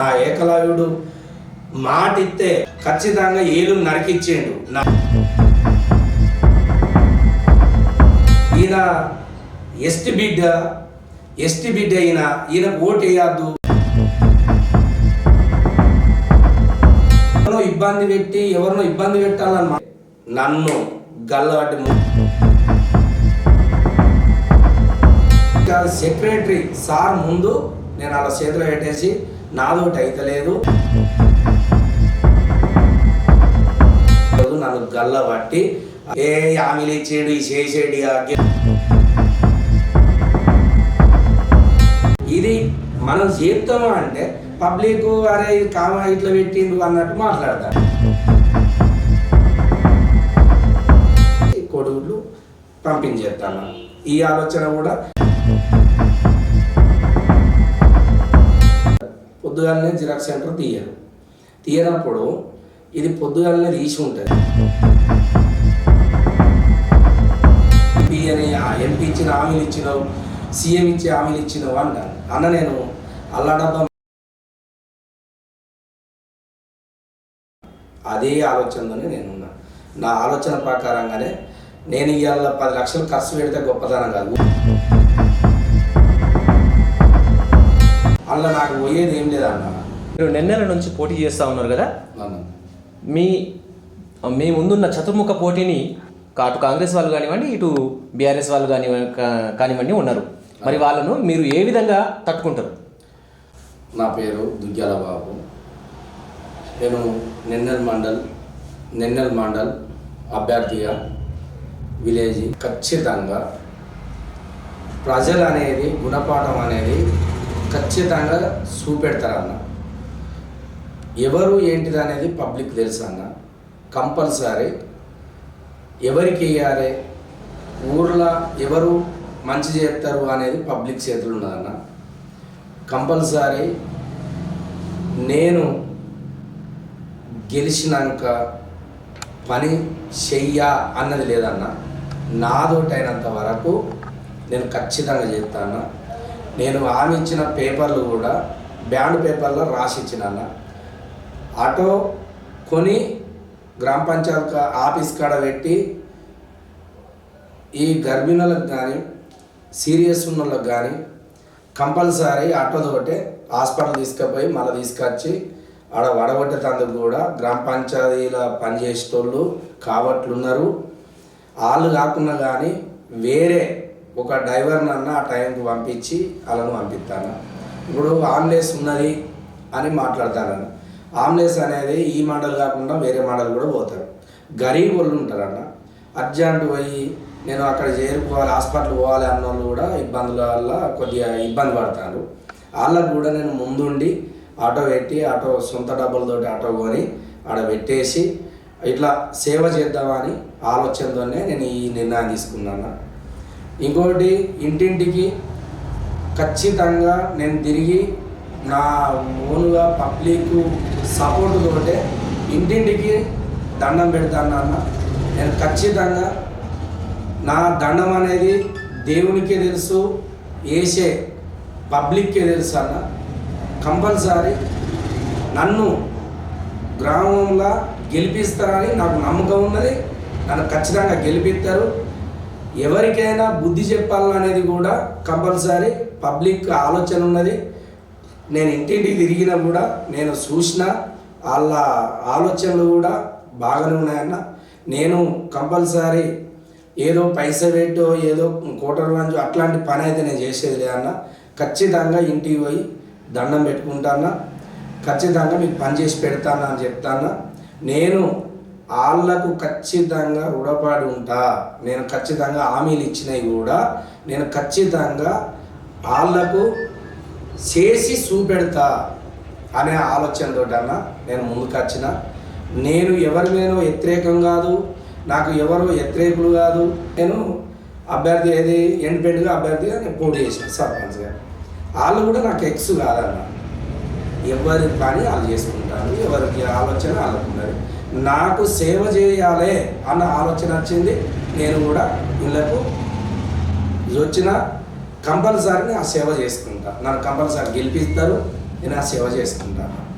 ఆ ఏకలవ్యుడు మాట ఇస్తే ఖచ్చితంగా ఏలు నరికిచ్చేయండు. నా ఈయన ఎస్టి బిడ్డ ఎస్టి బిడ్డ అయినా ఈయన ఓటు వేయద్దు. ఎవరినో ఇబ్బంది పెట్టి ఎవరినో ఇబ్బంది పెట్టాలని నన్ను గల్లవాటి సెక్రటరీ సార్ ముందు నేను అలా చేతిలో పెట్టేసి నాదోటి అయితలేదు. నన్ను గల్ల పట్టి ఏ ఆమెలు ఇచ్చేడు చేసేడు ఇది మనం చేస్తామా అంటే పబ్లిక్ అరే ఇది ఇట్లా పెట్టిండు అన్నట్టు మాట్లాడతారు. కొడుకులు పంపించేస్తాను ఈ ఆలోచన కూడా పొద్దుగాలనే జిరాక్స్ సెంటర్ తీయాలి తీయనప్పుడు ఇది పొద్దుగాలనే తీసి ఉంటుంది. ఎంపీ అని ఎంపీ ఇచ్చిన హామీలు ఇచ్చినావు సీఎం ఇచ్చే హామీలు ఇచ్చినావు అంట అన్న నేను అల్లాడబ్బా అదే ఆలోచనతోనే నేను నా ఆలోచన ప్రకారంగానే నేను ఇవాళ పది లక్షలు ఖర్చు పెడితే గొప్పతనం కాదు. అందులో నాకు పోయేది ఏం లేదన్న. మీరు నెన్నెల నుంచి పోటీ చేస్తూ ఉన్నారు కదా. మీ మీ ముందున్న చతుర్ముఖ పోటీని అటు కాంగ్రెస్ వాళ్ళు కానివ్వండి ఇటు బీఆర్ఎస్ వాళ్ళు కానివ్వండి కానివ్వండి ఉన్నారు. మరి వాళ్ళను మీరు ఏ విధంగా తట్టుకుంటారు? నా పేరు దుగ్గ్యాల బాబు. నేను నెన్నెల్ మండల్ నెన్నెల్ మండల్ అభ్యర్థిగా విలేజ్. ఖచ్చితంగా ప్రజలు అనేది గుణపాఠం అనేది ఖచ్చితంగా చూపెడతారన్న ఎవరు ఏంటిది అనేది పబ్లిక్ తెలుసు అన్న. కంపల్సరీ ఎవరికి వేయాలి ఊర్లో ఎవరు మంచి చేస్తారు అనేది పబ్లిక్ చేతులు ఉన్నదన్న కంపల్సరీ నేను గెలిచినాక పని చెయ్యా అన్నది లేదన్న. నాదోటైనంత వరకు నేను ఖచ్చితంగా చేస్తాను నేను ఆమె ఇచ్చిన పేపర్లు కూడా బ్యాండ్ పేపర్లో రాసి ఆటో కొని గ్రామ పంచాయత్ ఆఫీస్ కాడ పెట్టి ఈ గర్భిణులకు కానీ సీరియస్ ఉన్న వాళ్ళకి కానీ కంపల్సరీ ఆటోతోటే హాస్పిటల్ తీసుకుపోయి మళ్ళీ తీసుకొచ్చి ఆడ వడగొట్టేటందుకు కూడా గ్రామ పంచాయతీల పనిచేసేటోళ్ళు కాబట్లు ఉన్నారు వాళ్ళు కాకుండా కానీ వేరే ఒక డ్రైవర్ని అన్న ఆ టైంకి పంపించి వాళ్ళను పంపిస్తాను. ఇప్పుడు ఆంబులెన్స్ ఉన్నది అని మాట్లాడతానన్న ఆంబులెన్స్ అనేది ఈ మోడల్ కాకుండా వేరే మోడల్ కూడా పోతారు. గరీబ్ వాళ్ళు ఉంటారన్న అర్జెంట్ పోయి నేను అక్కడ చేరుకోవాలి హాస్పిటల్ పోవాలి అన్న వాళ్ళు కూడా ఇబ్బందుల వల్ల కొద్దిగా ఇబ్బంది పడతారు. వాళ్ళకు కూడా నేను ముందుండి ఆటో పెట్టి ఆటో సొంత డబ్బులతోటి ఆటో కొని ఆడ పెట్టేసి ఇట్లా సేవ చేద్దామని ఆలోచనతోనే నేను ఈ నిర్ణయం తీసుకున్నాను. ఇంకోటి ఇంటింటికి ఖచ్చితంగా నేను తిరిగి నా ఓన్గా పబ్లిక్ సపోర్ట్ తోటే ఇంటింటికి దండం పెడతాను అన్న నేను ఖచ్చితంగా నా దండం అనేది దేవునికే తెలుసు వేసే పబ్లిక్కే తెలుసు అన్న. కంపల్సరీ నన్ను గ్రామంలో గెలిపిస్తారని నాకు నమ్మకం ఉన్నది. నన్ను ఖచ్చితంగా గెలిపిస్తారు. ఎవరికైనా బుద్ధి చెప్పాలనేది కూడా కంపల్సరీ పబ్లిక్ ఆలోచన ఉన్నది. నేను ఇంటింటికి తిరిగినా కూడా నేను చూసిన వాళ్ళ ఆలోచనలు కూడా బాగానే ఉన్నాయన్న. నేను కంపల్సరీ ఏదో పైస పెట్టో ఏదో కోటర్ వంచు అట్లాంటి పని అయితే నేను చేసేది లేదన్న. ఖచ్చితంగా ఇంటికి పోయి దండం పెట్టుకుంటానా ఖచ్చితంగా మీకు పని చేసి పెడతాను అని చెప్తాను నేను వాళ్ళకు ఖచ్చితంగా రుణపడి ఉంటా. నేను ఖచ్చితంగా హామీలు ఇచ్చినవి కూడా నేను ఖచ్చితంగా వాళ్ళకు చేసి చూపెడతా అనే ఆలోచనతో అన్న నేను ముందుకొచ్చిన. నేను ఎవరి మీద వ్యతిరేకం కాదు నాకు ఎవరు వ్యతిరేకులు కాదు. నేను అభ్యర్థి ఏది ఇండిపెండెంట్గా అభ్యర్థిగా నేను పోటీ చేసిన సర్పంచ్గా వాళ్ళు కూడా నాకు ఎక్స్ కాదన్న. ఎవరి పని వాళ్ళు చేసుకుంటారు ఎవరికి ఆలోచన వాళ్ళకు నాకు సేవ చేయాలే అన్న ఆలోచన వచ్చింది. నేను కూడా వీళ్ళకు వచ్చిన కంపల్సరీని ఆ సేవ చేసుకుంటా. నన్ను కంపల్సరీ గెలిపిస్తారు. నేను ఆ సేవ చేసుకుంటాను.